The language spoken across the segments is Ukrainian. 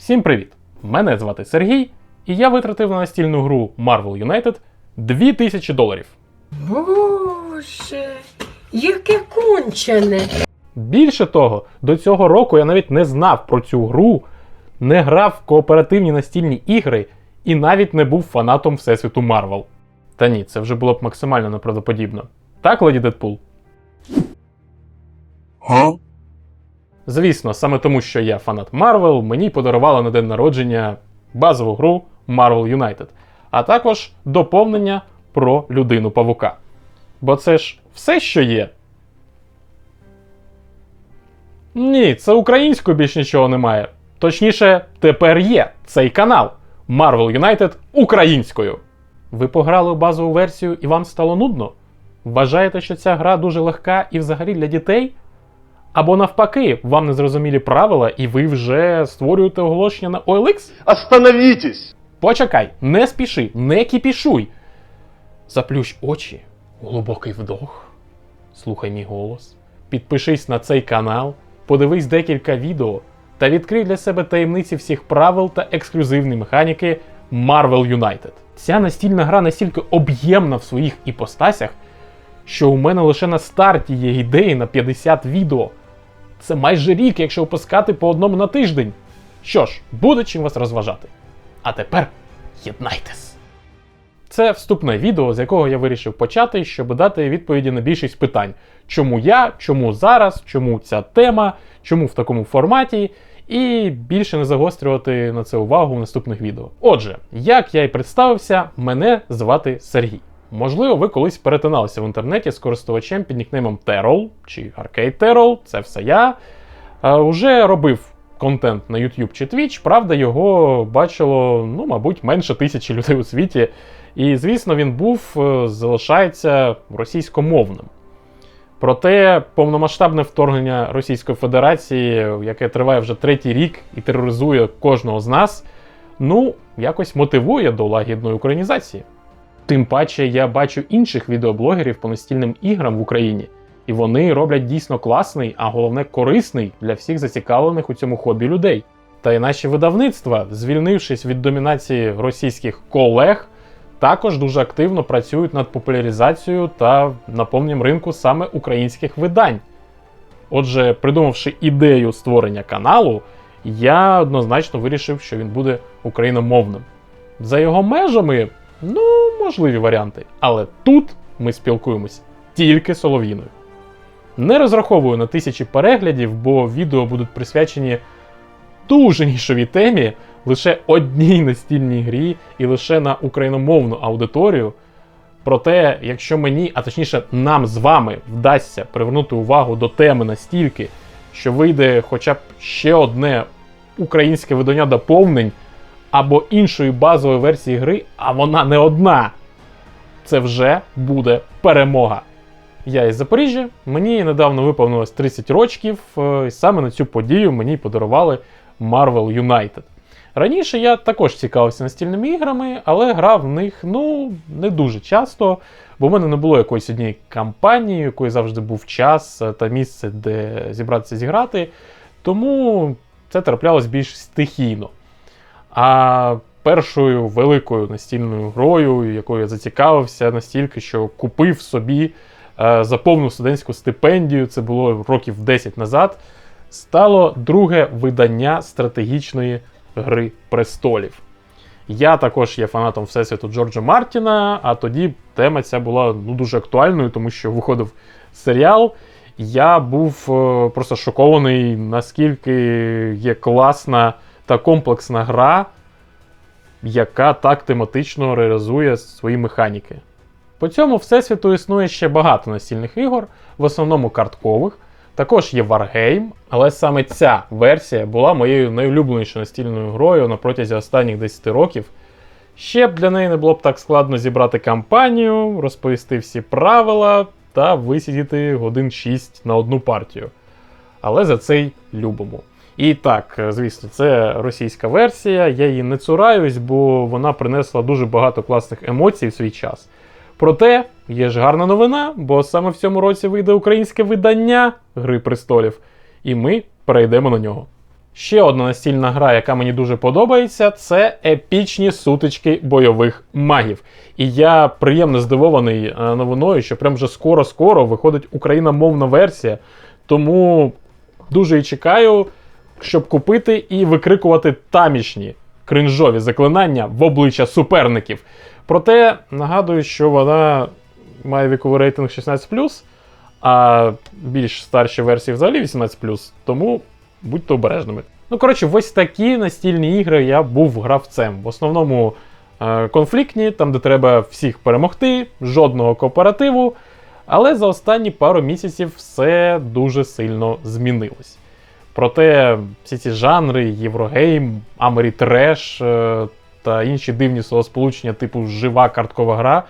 Всім привіт! Мене звати Сергій, і я витратив на настільну гру Marvel United 2000 доларів. Боже, яке кончене. Більше того, до цього року я навіть не знав про цю гру, не грав в кооперативні настільні ігри і навіть не був фанатом Всесвіту Марвел. Та ні, це вже було б максимально неправдоподібно. Так, леді Дедпул? Звісно, саме тому, що я фанат Марвел, мені подарували на день народження базову гру Marvel United, а також доповнення про людину павука. Бо це ж все, що є. Ні, це українською більш нічого немає. Точніше, тепер є цей канал Marvel United українською. Ви пограли базову версію і вам стало нудно? Вважаєте, що ця гра дуже легка і взагалі для дітей? Або навпаки, вам не зрозумілі правила, і ви вже створюєте оголошення на OLX? Остановитесь! Почекай, не спіши, не кіпішуй. Заплющ очі, глибокий вдох. Слухай мій голос. Підпишись на цей канал, подивись декілька відео та відкрий для себе таємниці всіх правил та ексклюзивні механіки Marvel United. Ця настільна гра настільки об'ємна в своїх іпостасях, що у мене лише на старті є ідеї на 50 відео. Це майже рік, якщо випускати по одному на тиждень. Що ж, буде чим вас розважати. А тепер єднайтесь. Це вступне відео, з якого я вирішив почати, щоб дати відповіді на більшість питань. Чому я, чому зараз, чому ця тема, чому в такому форматі, і більше не загострювати на це увагу в наступних відео. Отже, як я і представився, мене звати Сергій. Можливо, ви колись перетиналися в інтернеті з користувачем під нікнеймом Terrell чи Arcade Terrell, це все я. Е, Уже робив контент на YouTube чи Twitch, правда, його бачило, ну, мабуть, менше тисячі людей у світі. І, звісно, він був, е, залишається російськомовним. Проте повномасштабне вторгнення Російської Федерації, яке триває вже третій рік і тероризує кожного з нас, ну, якось мотивує до лагідної українізації. Тим паче я бачу інших відеоблогерів по настільним іграм в Україні, і вони роблять дійсно класний, а головне корисний для всіх зацікавлених у цьому хобі людей. Та й наші видавництва, звільнившись від домінації російських колег, також дуже активно працюють над популяризацією та наповненням ринку саме українських видань. Отже, придумавши ідею створення каналу, я однозначно вирішив, що він буде україномовним. За його межами, ну, можливі варіанти. Але тут ми спілкуємось тільки солов'їною. Не розраховую на тисячі переглядів, бо відео будуть присвячені дуже нішовій темі, лише одній настільній грі і лише на україномовну аудиторію. Проте, якщо мені, а точніше, нам з вами вдасться привернути увагу до теми настільки, що вийде хоча б ще одне українське видання доповнень або іншої базової версії гри, а вона не одна, це вже буде перемога. Я із Запоріжжя, мені недавно виповнилось 30 років, е, і саме на цю подію мені подарували Marvel United. Раніше я також цікавився настільними іграми, але грав в них ну не дуже часто, бо в мене не було якоїсь однієї кампанії, якої завжди був час та місце, де зібратися зіграти. Тому це траплялось більш стихійно. А першою великою настільною грою, якою я зацікавився настільки, що купив собі е, за повну студентську стипендію, це було років 10 назад, стало друге видання стратегічної Гри престолів. Я також є фанатом Всесвіту Джорджа Мартіна, а тоді тема ця була ну, дуже актуальною, тому що виходив серіал. Я був е, просто шокований, наскільки є класна та комплексна гра, яка так тематично реалізує свої механіки. По цьому всесвіту існує ще багато настільних ігор, в основному карткових. Також є Wargame, але саме ця версія була моєю найулюбленішою настільною грою на протязі останніх 10 років. Ще б для неї не було б так складно зібрати кампанію, розповісти всі правила та висидіти годин 6 на одну партію. Але за це й любимо. І так, звісно, це російська версія, я її не цураюсь, бо вона принесла дуже багато класних емоцій в свій час. Проте є ж гарна новина, бо саме в цьому році вийде українське видання Гри престолів, і ми перейдемо на нього. Ще одна настільна гра, яка мені дуже подобається, це епічні сутички бойових магів. І я приємно здивований е, новиною, що прям вже скоро-скоро виходить україномовна версія. Тому дуже і чекаю, щоб купити і викрикувати тамішні кринжові заклинання в обличчя суперників. Проте нагадую, що вона має віковий рейтинг 16, а більш старші версії взагалі 18, тому будьте обережними. Ну, коротше, ось такі настільні ігри я був гравцем. В основному е, конфліктні, там, де треба всіх перемогти, жодного кооперативу. Але за останні пару місяців все дуже сильно змінилось. Проте всі ці жанри, Єврогейм, Амері Треш е, та інші дивні словосполучення, типу жива карткова гра,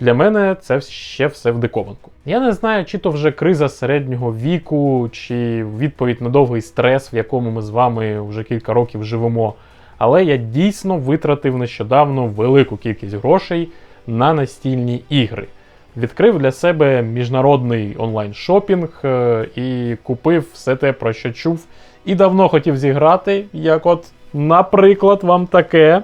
для мене це ще все в диковинку. Я не знаю, чи то вже криза середнього віку, чи відповідь на довгий стрес, в якому ми з вами вже кілька років живемо. Але я дійсно витратив нещодавно велику кількість грошей на настільні ігри. Відкрив для себе міжнародний онлайн-шопінг е, і купив все те, про що чув, і давно хотів зіграти, як от, наприклад, вам таке.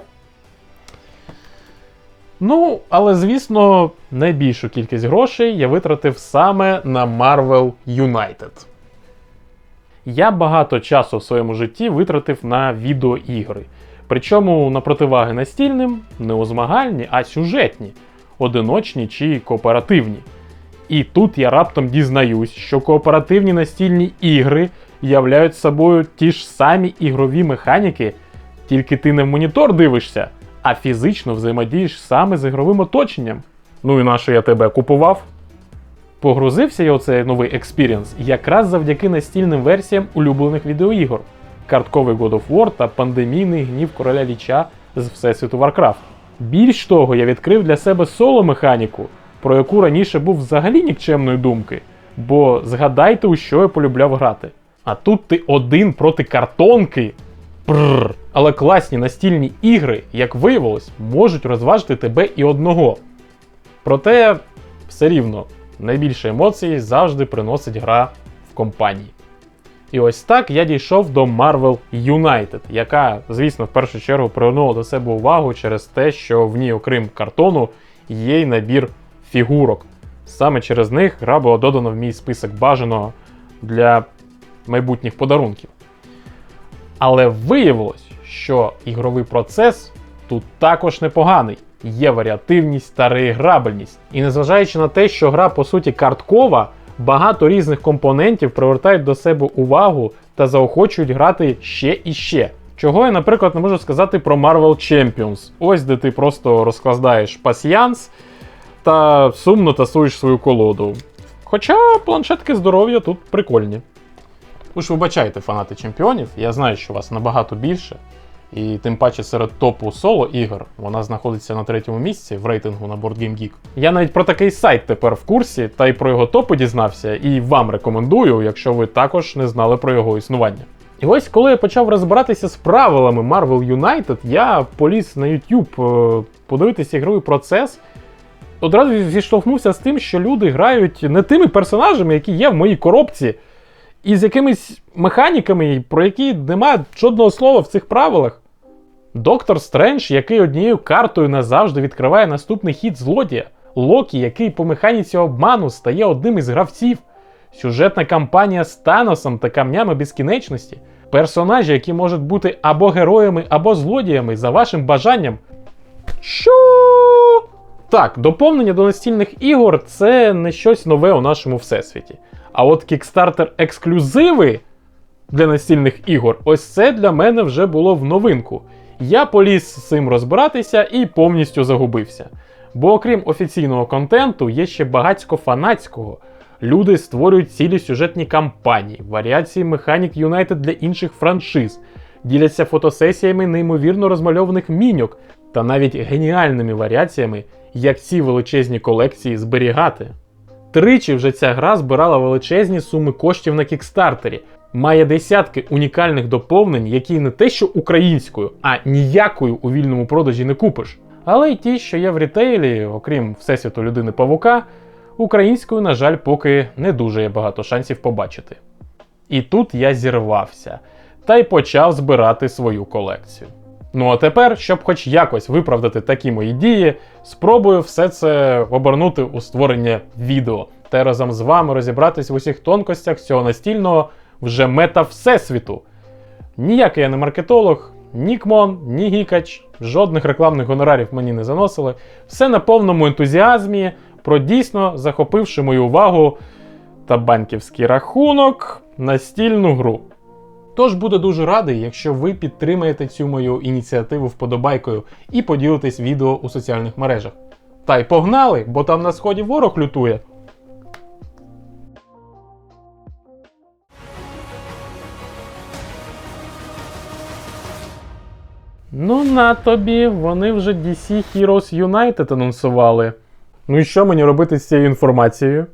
Ну, але звісно, найбільшу кількість грошей я витратив саме на Marvel United. Я багато часу в своєму житті витратив на відеоігри. Причому на противаги настільним, не у змагальні, а сюжетні, одиночні чи кооперативні. І тут я раптом дізнаюсь, що кооперативні настільні ігри являють собою ті ж самі ігрові механіки, тільки ти не в монітор дивишся, а фізично взаємодієш саме з ігровим оточенням. Ну і на що я тебе купував? Погрузився я у цей новий експірієнс якраз завдяки настільним версіям улюблених відеоігор, картковий God of War та пандемійний гнів короля Ліча з Всесвіту Warcraft. Більш того, я відкрив для себе соло-механіку, про яку раніше був взагалі нікчемної думки. Бо згадайте, у що я полюбляв грати. А тут ти один проти картонки. Прррр. Але класні настільні ігри, як виявилось, можуть розважити тебе і одного. Проте, все рівно, найбільше емоцій завжди приносить гра в компанії. І ось так я дійшов до Marvel United, яка, звісно, в першу чергу привернула до себе увагу через те, що в ній, окрім картону, є й набір фігурок. Саме через них гра була додана в мій список бажаного для майбутніх подарунків. Але виявилось, що ігровий процес тут також непоганий. Є варіативність та реіграбельність. І незважаючи на те, що гра по суті карткова, багато різних компонентів привертають до себе увагу та заохочують грати ще і ще. Чого я, наприклад, не можу сказати про Marvel Champions. Ось де ти просто розкладаєш пасіянс та сумно тасуєш свою колоду. Хоча планшетки здоров'я тут прикольні. Ви ж вибачайте, фанати чемпіонів, я знаю, що вас набагато більше. І тим паче серед топу соло ігор вона знаходиться на третьому місці в рейтингу на Board Game Geek. Я навіть про такий сайт тепер в курсі, та й про його топи дізнався, і вам рекомендую, якщо ви також не знали про його існування. І ось коли я почав розбиратися з правилами Marvel United, я поліз на YouTube е, подивитися ігровий процес. Одразу зіштовхнувся з тим, що люди грають не тими персонажами, які є в моїй коробці, і з якимись механіками, про які немає жодного слова в цих правилах. Доктор Стрендж, який однією картою назавжди відкриває наступний хід злодія, Локі, який по механіці обману стає одним із гравців, сюжетна кампанія з Таносом та камнями безкінечності, персонажі, які можуть бути або героями, або злодіями за вашим бажанням. Що? Так, доповнення до настільних ігор це не щось нове у нашому всесвіті. А от Kickstarter ексклюзиви для настільних ігор, ось це для мене вже було в новинку. Я поліз з цим розбиратися і повністю загубився. Бо окрім офіційного контенту, є ще багатько фанатського. Люди створюють цілі сюжетні кампанії, варіації механік United для інших франшиз, діляться фотосесіями неймовірно розмальованих міньок та навіть геніальними варіаціями, як ці величезні колекції зберігати. Тричі вже ця гра збирала величезні суми коштів на кікстартері, має десятки унікальних доповнень, які не те, що українською, а ніякою у вільному продажі не купиш. Але й ті, що є в рітейлі, окрім Всесвіту людини Павука, українською, на жаль, поки не дуже є багато шансів побачити. І тут я зірвався. та й почав збирати свою колекцію. Ну а тепер, щоб хоч якось виправдати такі мої дії, спробую все це обернути у створення відео та разом з вами розібратись в усіх тонкостях цього настільного вже мета всесвіту. Ніякий я не маркетолог, ні Кмон, ні Гікач, жодних рекламних гонорарів мені не заносили. Все на повному ентузіазмі, про дійсно захопивши мою увагу та банківський рахунок настільну гру. Тож буду дуже радий, якщо ви підтримаєте цю мою ініціативу вподобайкою і поділитесь відео у соціальних мережах. Та й погнали, бо там на сході ворог лютує. Ну на тобі, вони вже DC Heroes United анонсували. Ну і що мені робити з цією інформацією?